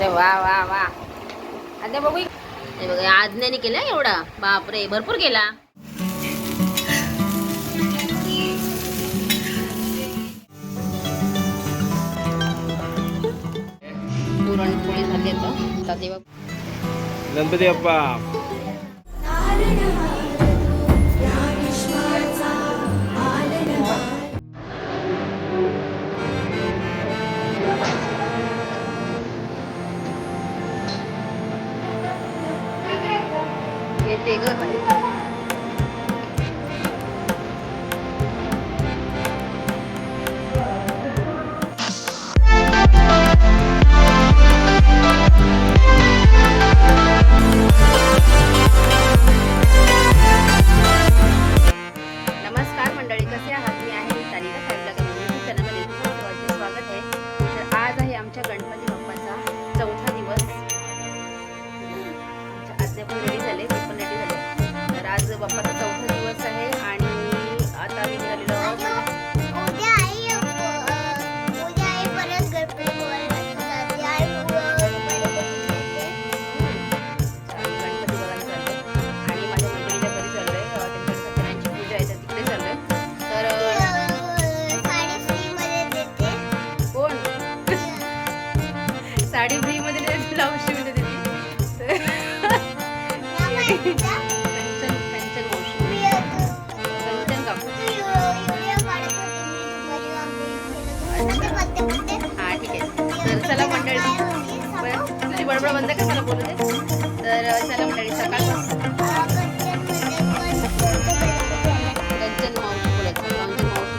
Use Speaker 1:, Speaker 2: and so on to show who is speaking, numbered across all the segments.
Speaker 1: अरे वा वा वा. आता बघू हे बघा आज्ञाने केला एवढा. बापरे भरपूर केला. पुरणपोळी झाली आता. तेव्हा
Speaker 2: गणपती बाप्पा.
Speaker 1: आहे तर तिकडे चाललोय. तर
Speaker 3: जाते.
Speaker 1: अं,
Speaker 3: अ, साडी फ्रीमध्ये
Speaker 1: ब्लाऊज शिवून देते. कर मला बोलू दे तर चला मंडळी
Speaker 3: आहे?
Speaker 1: कंचन मावशी बोलायचं मावशी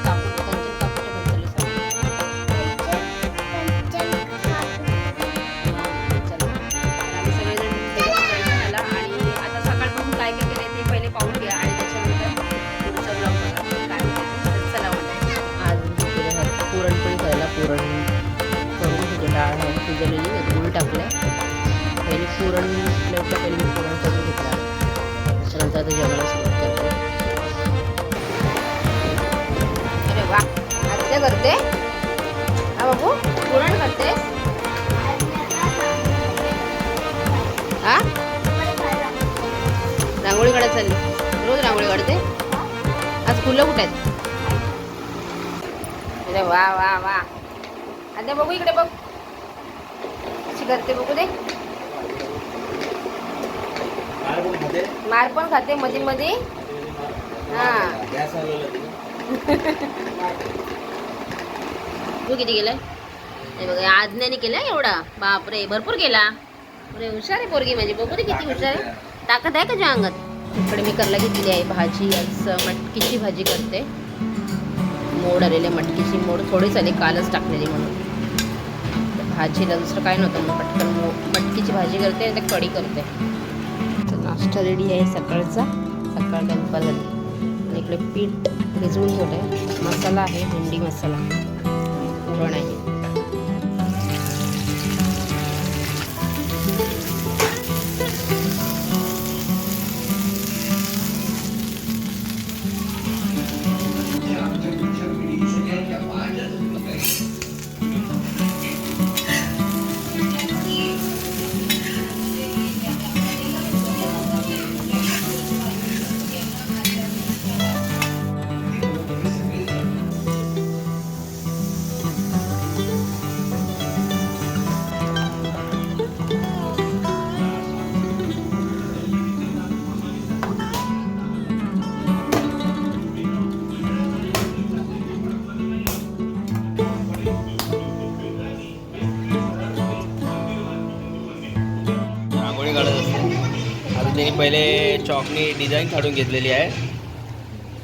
Speaker 1: आम्ही सगळेजण आणि आता सकाळपासून काय काय केलंय ते पहिले पाहून घ्या आणि त्याच्यानंतर पुढचा ब्लॉग बघा काय होतं. तर चला मंडळी. आज केलं आहे पुरणपोळी खायला पुरण करून डाळ आहे शिजवलेली गुळ टाकलं पहिले पुरण प्लेटला पहिले मी पुरण करून घेतला त्याच्यानंतर आता जेवणाला सुरुवात करते. अरे वा आत्या करते. हा बाबू पुरण करते. हा? रांगोळी काढत चालली. रोज रांगोळी काढते. आज फुलं कुठे आहेत? अरे वा वा वा. आता बघू इकडे बघ. कशी करते बघू दे. मार पण खाते मध्ये मध्ये हा. तू किती केलाय? हे बघा आज्ञाने केलाय एवढा. बापरे भरपूर केला. अरे हुशार आहे पोरगी माझी. बघू दे किती हुशार आहे. ताकद आहे का तुझ्या अंगात? इकडे मी करला घेतलेली आहे. भाजी आज मटकीची भाजी करते. मोड आलेली मटकीची मोड. थोडीच आली कालच टाकलेली म्हणून. भाजीला दुसरं काय नव्हतं. मग पटकन मटकीची भाजी करते आणि ते कढी करते. नाश्ता रेडी आहे सकाळचा. सकाळ काही झाली आणि इकडे पीठ भिजवून ठेवलं आहे मसाला आहे भेंडी मसाला. पुरण आहे.
Speaker 2: पहिले चॉकनी डिझाईन काढून घेतलेली आहे.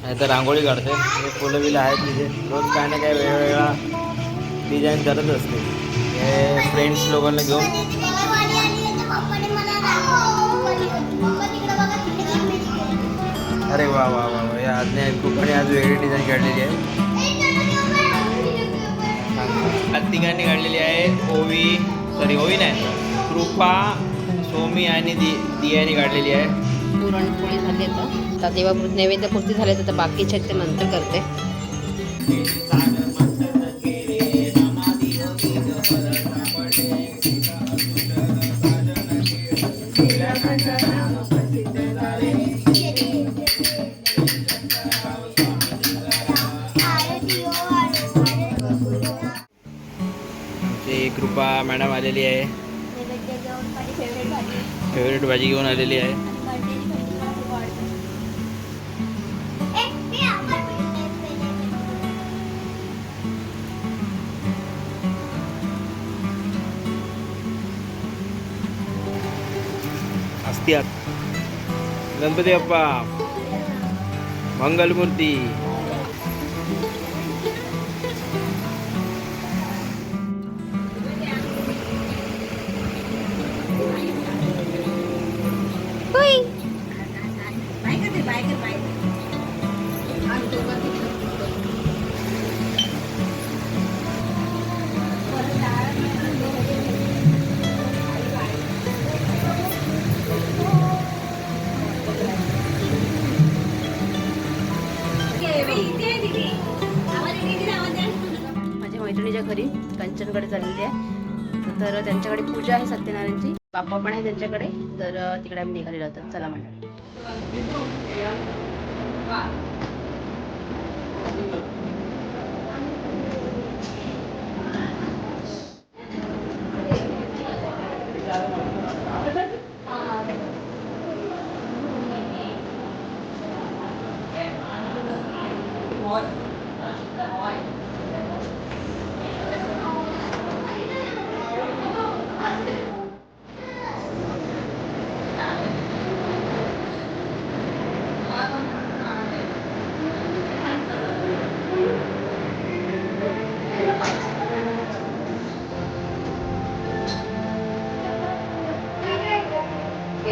Speaker 2: नाही तर रांगोळी काढते. हे फुलं बिलं आहेत तिथे. रोज काय ना काय वेगवेगळा डिझाईन करत असते. हे फ्रेंड्स लोकांना घेऊन. अरे वा वा वा वा. या आज्ञा खूप. आज वेगळी डिझाईन काढलेली आहे. आज तिघांनी काढलेली आहे. ओवी सॉरी ओवी नाही. कृपा सोमी आणि दि दियानी काढलेली आहे.
Speaker 1: पुरणपोळी झाली आता. आता देवापुरती नैवेद्य पुरती झाले तर बाकीच्या ते नंतर करते.
Speaker 2: ते कृपा मॅडम आलेली आहे.
Speaker 3: फेवरेट भाजी
Speaker 2: घेऊन आलेली आहे. असती गणपती बाप्पा. मंगलमूर्ती.
Speaker 1: त्यांच्या घरी कंचनकडे चाललेली आहे. तर त्यांच्याकडे पूजा आहे सत्यनारायणची. बाप्पा पण आहे त्यांच्याकडे. तर तिकडे आम्ही निघालेलो होतो चला म्हणून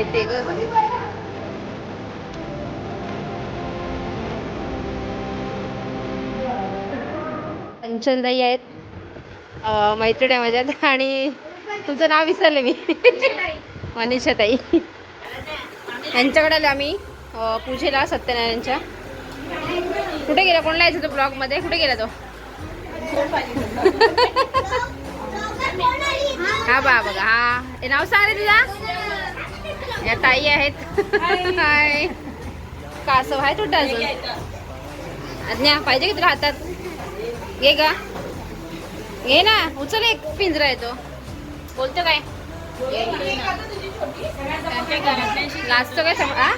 Speaker 1: भेटते ग. कंचनताई आहेत. मैत्रीण आहे माझ्यात आणि तुमचं नाव विसरले मी. मनीषा ताई यांच्याकडे आलो आम्ही. पूजेला सत्यनारायणच्या. कुठे गेला? कोणला यायचं तो ब्लॉगमध्ये? कुठे गेला तो? हा बा बघा. हा. हे नाव सांग तुझा. या ताई आहेत. हाय कासव आहे तुझं अजून? अज्ञा पाहिजे की तुला हातात घे का घे ना उचल एक पिंजरा येतो. बोलतो काय? लाजतो काय सम आ?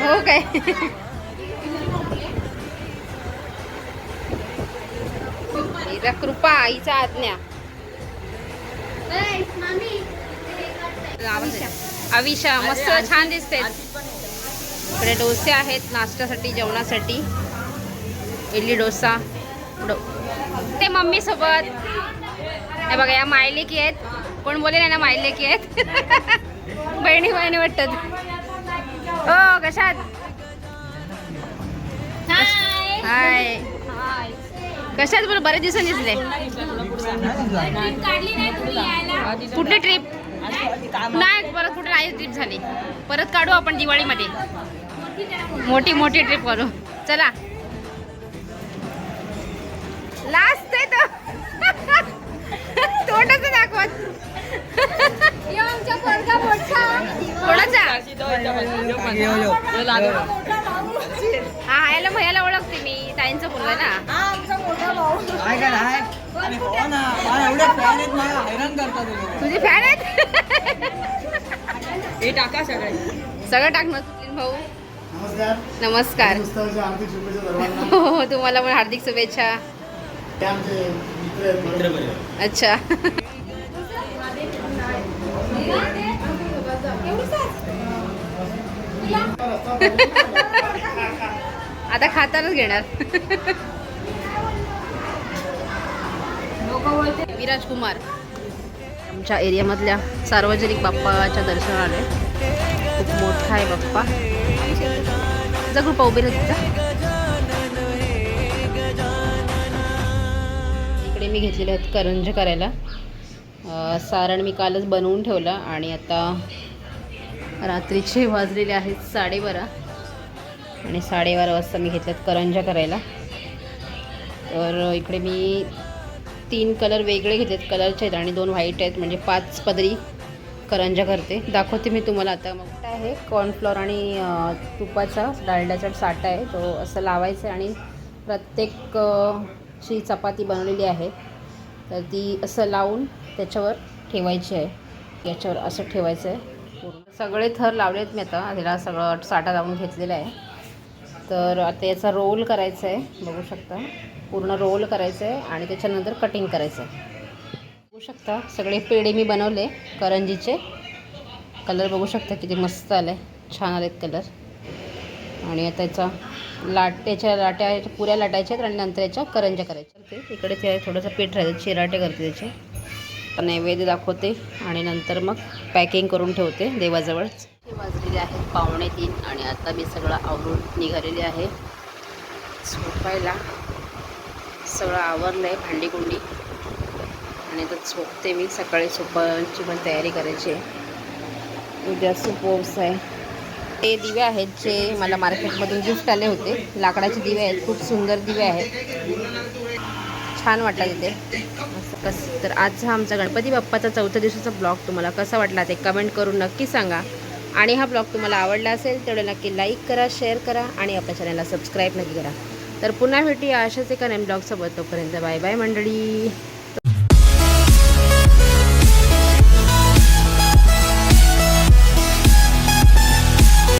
Speaker 1: हो काय? कृपा आईचा आज्ञा. अविशा मस्त छान दिसते. इकडे डोसे आहेत नाश्त्यासाठी जेवणासाठी. इडली डोसा डो ते मम्मी सोबत हे बघा या मायलेकी आहेत. कोण बोले ना मायलेकी आहेत? बहिणी बहिणी वाटतात. हो कशात? हाय कशात? बोल बरेच दिवसांनी दिसले. कुठली ट्रिप? नाही परत कुठे नाही ट्रिप झाली. परत काढू आपण दिवाळीमध्ये. मोठी मोठी ट्रिप करू. चला. लास्ट आहे तो. तोंडच दाखवत. कोणाचा? हा याला भैयाला ओळखते मी. ताईंचं मुलगा ना.
Speaker 4: आणि हो ना मला एवढे फॅन आहेत मला हैराण करतात लोकं.
Speaker 1: तुझे फॅन आहेत?
Speaker 4: हे टाका सगळे.
Speaker 1: सगळं टाकणार सुनील भाऊ.
Speaker 5: नमस्कार.
Speaker 1: नमस्कार.
Speaker 5: उत्सवाच्या हार्दिक शुभेच्छा सर्वांना
Speaker 1: हो हो, तुम्हाला पण हार्दिक शुभेच्छा.
Speaker 5: ते आमचे मित्र आहेत
Speaker 1: अच्छा. आता खातानाच घेणार. विराज कुमार आमच्या एरियामधल्या सार्वजनिक बाप्पाच्या दर्शनाला आले खूप मोठा आहे बाप्पा. जा ग्रुपा उभे इकडे मी घेतलेले आहेत करंज करायला. सारण मी कालच बनवून ठेवलं आणि आता रात्रीचे वाजलेले आहेत साडेबारा. आणि साडेबारा वाजता मी घेतल्यात करंजा करायला. तर इकडे मी तीन कलर वेगळे घेतलेत कलरचे आहेत आणि दोन व्हाईट आहेत. म्हणजे पाच पदरी करंजा करते. दाखवते मी तुम्हाला आता. मग काय आहे. कॉर्नफ्लॉर आणि तुपाचा डालड्याचा साठा आहे. तो असं लावायचा आहे आणि प्रत्येक ची चपाती बनवलेली आहे. तर ती असं लावून त्याच्यावर ठेवायची आहे. याच्यावर असं ठेवायचं आहे. सगळे थर लावलेत मी आता. ह्याला सगळं साठा लावून घेतलेला आहे. तर आता याचा रोल करायचा आहे. बघू शकता. पूर्ण रोल करायचं आहे आणि त्याच्यानंतर कटिंग करायचं आहे. बघू शकता. सगळे पेढे मी बनवले करंजीचे. कलर बघू शकता किती मस्त आले छान आलेत कलर आणि आता याचा लाट्याच्या लाट्या पुऱ्या लाटायच्या आहेत आणि नंतर याच्या करंज्या करायच्या ते इकडे ते थोडंसं पीठ राहायचं चिराटे करते त्याचे. नैवेद्य दाखवते आणि नंतर मग पॅकिंग करून ठेवते देवाजवळच. वाजलेले आहेत पावणे तीन आणि आता मी सगळं आवरून निघालेले आहे. झोपायला सगळं आवरलं आहे भांडीकुंडी आणि आता झोपते मी. सकाळी झोपायची पण तयारी करायची आहे. उद्या सुपोस आहे. ते दिवे आहेत जे मला मार्केटमधून गिफ्ट आले होते. लाकडाचे दिवे आहेत. खूप सुंदर दिवे आहेत. छान वाटला तिथे असं कसं तर आजचा हा आमचा गणपती बाप्पाचा चौथ्या दिवसाचा ब्लॉग तुम्हाला कसा वाटला ते कमेंट करून नक्की सांगा. आणि हा ब्लॉग तुम्हाला आवडला असेल तेवढं नक्की लाईक करा शेअर करा आणि आपल्या चॅनलला सबस्क्राईब नक्की करा. तर पुन्हा भेटूया अशाच एका नेम ब्लॉगसोबत. तोपर्यंत बाय बाय मंडळी.